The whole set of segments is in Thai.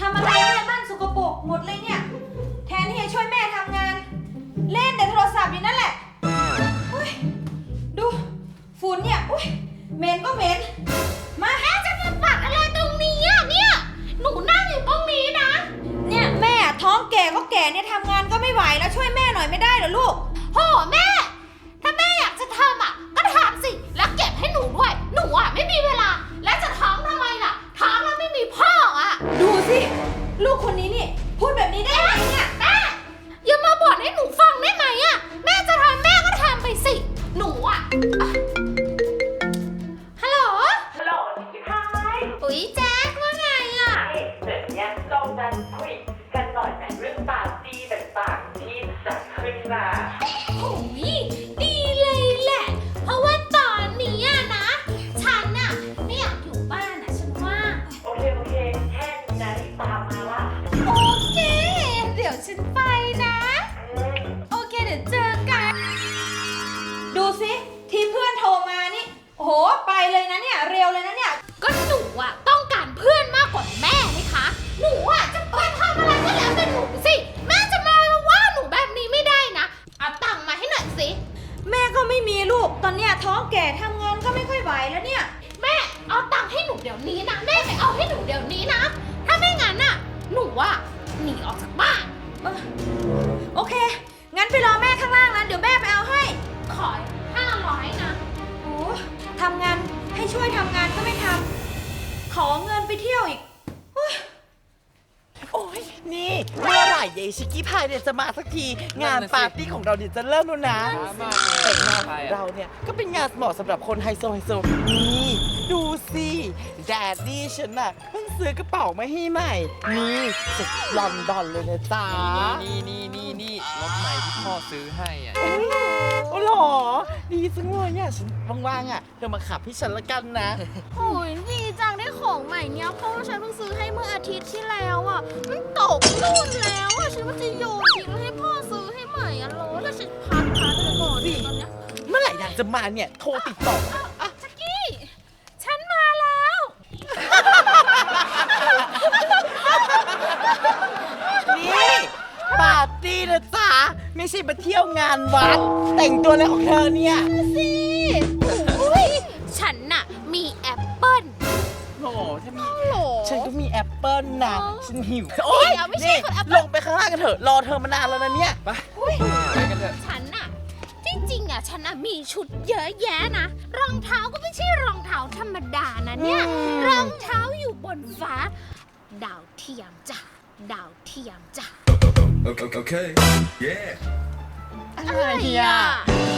ทำอะไรเนี่ยบ้านสกปรกหมดเลยเนี่ย แทนที่จะช่วยแม่ทำงาน เล่นแต่โทรศัพท์อยู่นั่นแหละดูฝุ่นเนี่ยอุ้ยเหม็นก็เหม็น ปากที่จะขึ้นมา โอ้ย ชิคกี้พายเนี่ยจะมาสักที งานปาร์ตี้ของเราเนี่ยจะเริ่มแล้วนะมากแต่งานของเราเนี่ยก็เป็นงานเหมาะสำหรับคนไฮโซไฮโซนี่ดูสิแดดดี้ฉันน่ะเพิ่งซื้อกระเป๋ามาให้ใหม่ นี่จากลอนดอนเลยนะจ๊ะนี่นี่นี่นี่รถใหม่ที่พ่อซื้อให้อะโอ้หรอ ดีจังเลยเนี่ยฉันว่างๆอะเธอมาขับให้ฉันละกันนะ โอ้ยดีจังได้ ของใหม่เนี้ยเพราะว่าฉันเพิ่งซื้อให้เมื่ออาทิตย์ที่แล้วอะ มันตกรุ่นแล้วอะ ฉันว่าจะโยนทิ้งแล้วให้พ่อซื้อให้ใหม่อะโลแล้วฉันพักพักไปก่อนตอนเนี้ยเมื่อไหร่อยากจะมาเนี่ย โทรติดต่อจักกี้ ฉันมาแล้ว นี่ปาร์ตี้นะจ๊ะไม่ใช่มาเที่ยวงานวัด แต่งตัวอะไรของเธอเนี่ยอุ้ แอปเปิลนะอ๋อฉันหิวเฮ้ยเอาไม่ใช่คนแอปเปิ้ลลงไปข้างล่างกันเถอะ รอเธอมานานแล้วนะเนี่ย ไปไปกันเถอะ ฉันน่ะจริงๆอะฉันน่ะมีชุดเยอะแยะนะ รองเท้าก็ไม่ใช่รองเท้าธรรมดานะเนี่ย อืม รองเท้าอยู่บนฟ้า ดาวเทียมจ้ะดาวเทียมจ้ะ Okay, okay. Yeah. อะไรอะ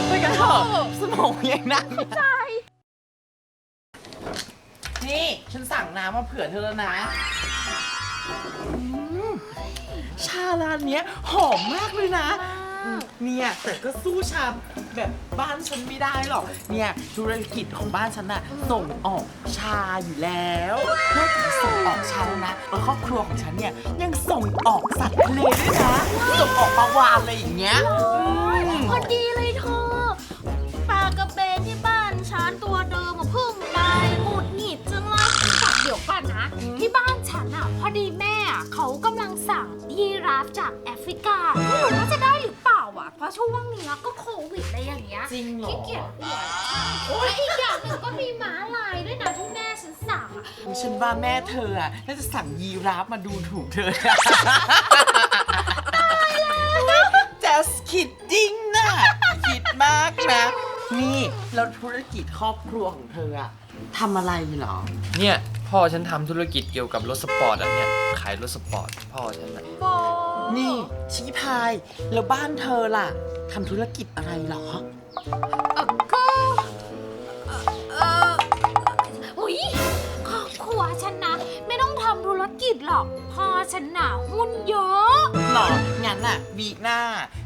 ไปกันเถอะสมองยังนั่งใจ นี่ ฉันสั่งน้ำมาเผื่อเธอแล้วนะอืมชาร้านเนี้ยหอมมากเลยนะ เนี่ยแต่ก็สู้ชาแบบบ้านฉันไม่ได้หรอก เนี่ยธุรกิจของบ้านฉันน่ะส่งออกชาอยู่แล้วนอกจากส่งออกชาแล้วนะเออครอบครัวของฉันเนี่ยยังส่งออกสัตว์ทะเลด้วยนะส่งออกปลาวานอะไรอย่างเงี้ยอืม จากแอฟริกาไม่รู้ว่าจะได้หรือเปล่าอะ เพราะช่วงนี้ก็โควิดอะไรอย่างเงี้ยจริงเหรอขี้เกียจอวดและอีกอย่างหนึ่งก็มีม้าลายด้วยนะที่แม่ฉันสั่งอะฉันว่าแม่เธออะน่าจะสั่งยีราฟมาดูถูกเธอ just kidding นะคิดมากนะ นี่ แล้วธุรกิจครอบครัวของเธออะทำอะไรเหรอ เนี่ย พ่อฉันทำธุรกิจเกี่ยวกับรถสปอร์ตอันเนี้ยขายรถสปอร์ตพ่อฉันนะ นี่ชี้พาย แล้วบ้านเธอล่ะทำธุรกิจอะไรเหรอ เออก็เออเอออุ้ยครอบครัวฉันนะ ไม่ต้องทำธุรกิจหรอกพ่อฉันน่ะหุ้นเยอะ หรอ งั้นอะวีคหน้า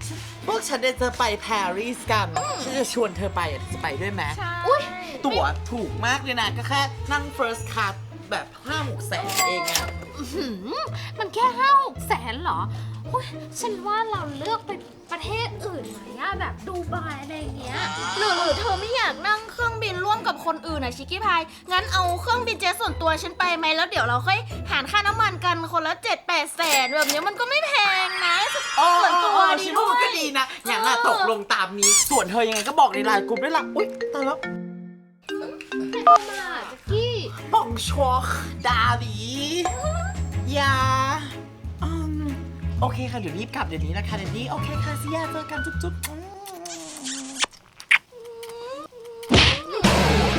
ฉันพวกฉันเนี่ยจะไปปารีสกัน ฉันจะชวนเธอไปอะจะไปด้วยไหมอุ้ยตั๋วถูกมากเลยนะ ก็แค่นั่ง first class แบบห้าหกแสนเองอะ หืมมันแค่ห้าหกแสนเหรออุ๊ยฉันว่าเราเลือกไปประเทศอื่นไหมอะแบบดูไบอะไรอย่างเงี้ย หรือหรือเธอไม่อยากนั่งเครื่องบินร่วมกับคนอื่นอะชิคกี้พาย งั้นเอาเครื่องบินเจ็ตส่วนตัวฉันไปไหมแล้วเดี๋ยวเราค่อยหารค่าน้ำมันกันคนละเจ็ดแปดแสนแบบนี้มันก็ไม่แพงนะส่วนตัวชิโน่ก็ดีนะอย่างน่ะตกลงตามนี้ ส่วนเธอยังไงก็บอกในไลน์กลุ่มด้วยล่ะ อุ๊ยตายแล้วมาจักกี้ บองชัวดาลียาอืมโอเคค่ะ เดี๋ยวรีบกลับเดี๋ยวนี้นะคะเดี๋ยวนี้โอเคค่ะสิยาเจอกันจุ๊บๆอืม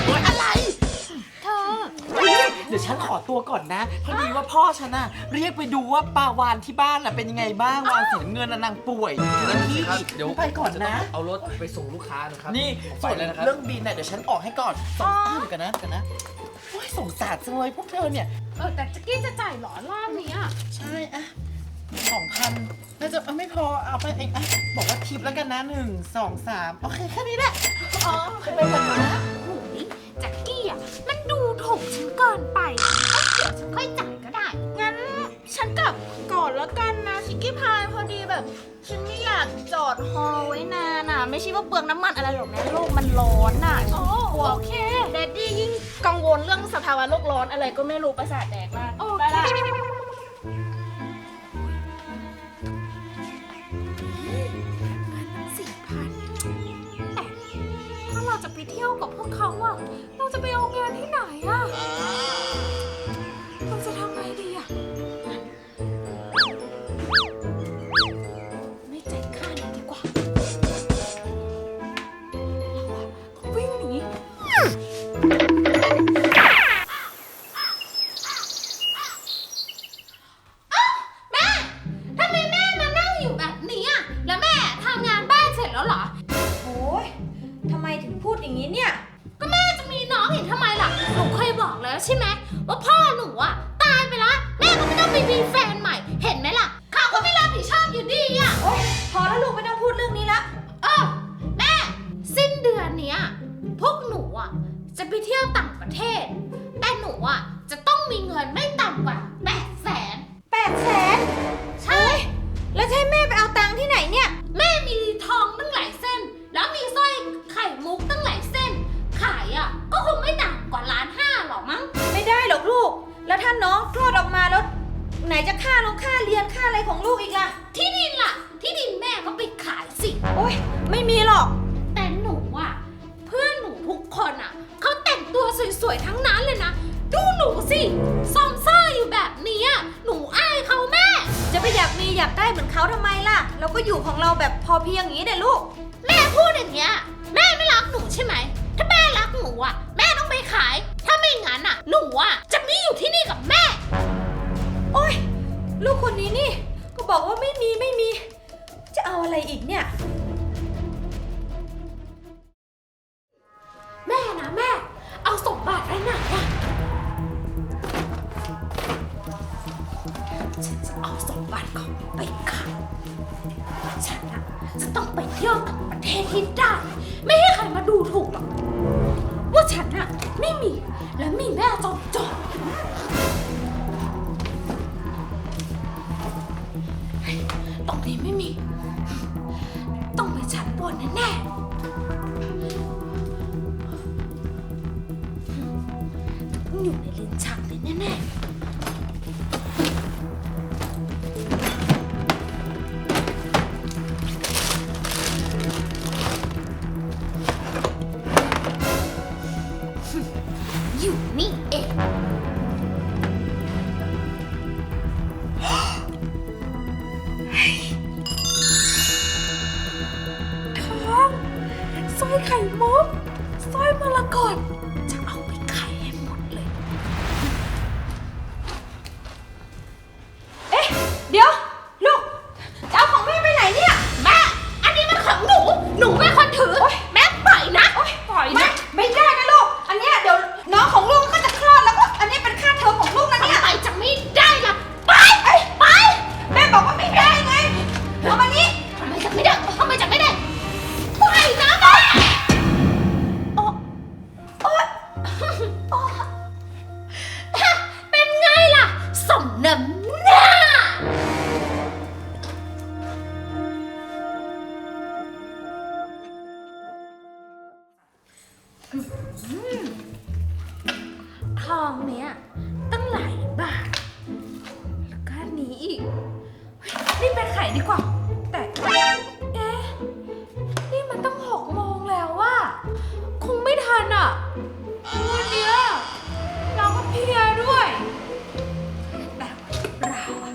โอ๊ยอะไรเธอเดี๋ยวฉันขอตัวก่อนนะ พอดีว่าพ่อฉันน่ะเรียกไปดูว่าปลาวานที่บ้านน่ะเป็นยังไงบ้างวานสีน้ำเงินน่ะนางป่วยแล้วที่ครับเดี๋ยวไปก่อนนะ เอารถไปส่งลูกค้านะครับนี่ไปส่วนเลยนะครับเรื่องบินน่ะเดี๋ยวฉันออกให้ก่อนสองอ้าวเดี๋ยวกันนะเดี๋ยวกันนะ โอ้ยสงสารจังเลยพวกเธอเนี่ย เออแต่จักกี้จะจ่ายเหรอรอบเนี้ยใช่อะสองพันน่าจะเอาไม่พอเอาไปเองอะบอกว่าทิปแล้วกันนะหนึ่งสองสามโอเคแค่นี้แหละอ๋อไปก่อนนะโอ้ยแจ็คกี้อะมันดูถูกฉันเกินไปเอ้ยเดี๋ยวฉันค่อยจ่าย กันนะชิคกี้พายพอดีแบบ ฉันไม่อยากจอดฮอไว้นานอะ ไม่ใช่ว่าเปลืองน้ำมันอะไรหรอกนะโลกมันร้อนอะโอ้โอเคแดดดี้ยิ่งกังวลเรื่องสภาวะโลกร้อนอะไรก็ไม่รู้ประสาทแดกมากโอไปเคละสี่พันแต่ถ้าเราจะไปเที่ยวกับพวกเขาอะเราจะไปเอาเงินที่ไหนอะ ใช่ไหมว่าพ่อหนูอะตายไปแล้วแม่ก็ไม่ต้องไปมีแฟนใหม่ เห็นไหมล่ะเขาก็ไม่รับผิดชอบอยู่ดีอะโอ๊ยพอแล้วลูกไม่ต้องพูดเรื่องนี้ละเออแม่สิ้นเดือนเนี้ยพวกหนูอะจะไปเที่ยวต่างประเทศ แต่หนูอะจะต้องมีเงินไม่ต่ำกว่าแปด ไหนจะค่าลงค่าเรียนค่าอะไรของลูกอีกล่ะ ที่ดินล่ะ ที่ดินแม่ก็ไปขายสิ โอ๊ย ไม่มีหรอก แต่หนูอะ เพื่อนหนูทุกคนอะเขาแต่งตัวสวยๆทั้งนั้นเลยนะ ดูหนูสิซอมซ่าอยู่แบบนี้อะหนูอายเขาแม่ จะไปอยากมีอยากได้เหมือนเขาทำไมล่ะ เราก็อยู่ของเราแบบพอเพียงอย่างนี้เด้ลูก แม่พูดอย่างเงี้ย แม่ไม่รักหนูใช่ไหม ถ้าแม่รักหนูอะ แม่ต้องไปขาย ถ้าไม่งั้นอะ หนูอะ ดูถูกหรอกว่าฉันอะไม่มีและมีแม่จอมจอม ดีกว่า แต่ เอ๊ะ นี่มันตั้งหกโมงแล้วว่าคงไม่ทันอะวันเนี้ยเราก็เพลียด้วย แต่เราอะ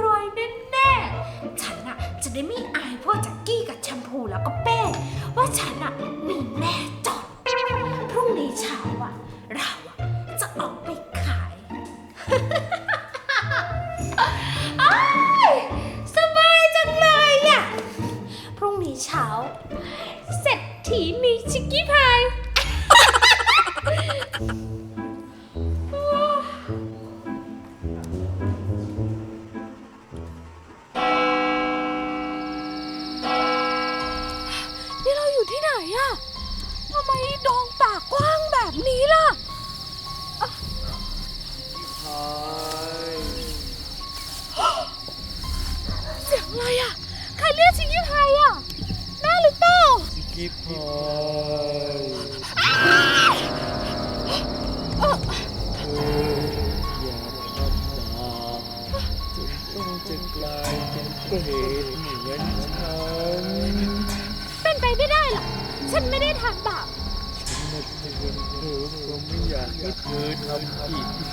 รวยแน่ๆ ฉันอะจะได้ไม่อายพวกจ็กกี้กับแชมพูแล้วก็เป้ ว่าฉันอะมีแม่จอดพรุ่งนี้เช้าอะเราอะ อะทำไมดองปากกว้างแบบนี้ล่ะเสียงอะไรอะใครเรียกชิคกี้พายอะแม่หรือเปล่า ชิคกี้พาย いい。